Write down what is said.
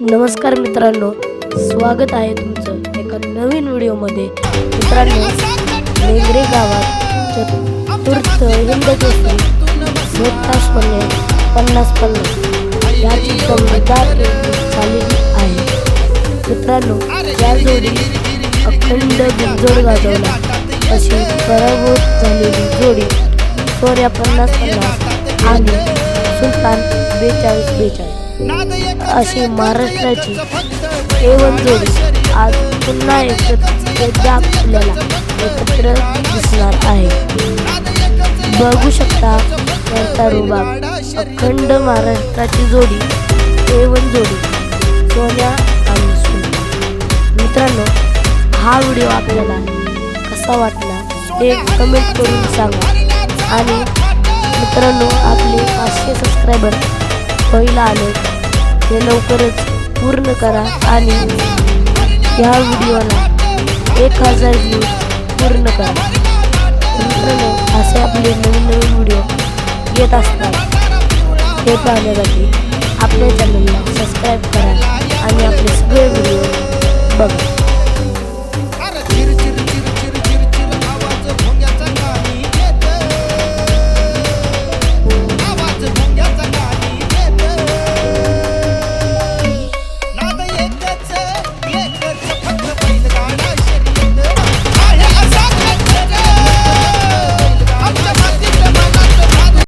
नमस्कार मित्रांनो स्वागत आहे तुमचं एका नवीन व्हिडिओमध्ये. मित्रांनो मेंगरे गावात चतुर्थ हिंद केसरी मोठासपणे पन्नास पन्नास याची दमदार झालेली आहे. मित्रांनो या जोडी अखंड बिंजोड गाजवला. अशी पराभूत झालेली जोडी सोऱ्या पन्नास पन्नास आणि सुलतान बेचाळीस बेचाळीस. अशी महाराष्ट्राची एवन जोडी आज पुन्हा एकदा आपल्याला एकत्र दिसणार आहे. बघू शकता वरचा रुबाब अखंड महाराष्ट्राची जोडी एवन जोडी सोन्या आणि सोन्या मित्रांनो हा व्हिडिओ आपल्याला कसा वाटला ते कमेंट करून सांगा. आणि मित्रांनो आपले पाचशे सबस्क्रायबर पहिला आले. हे लवकरच पूर्ण करा आणि ह्या व्हिडिओला एक हजार व्ह्यूज पूर्ण करा. मित्रांनो असे आपले नवीन नवीन व्हिडिओ येत असतात. हे पाहण्यासाठी आपल्या चॅनलला सबस्क्राईब करा.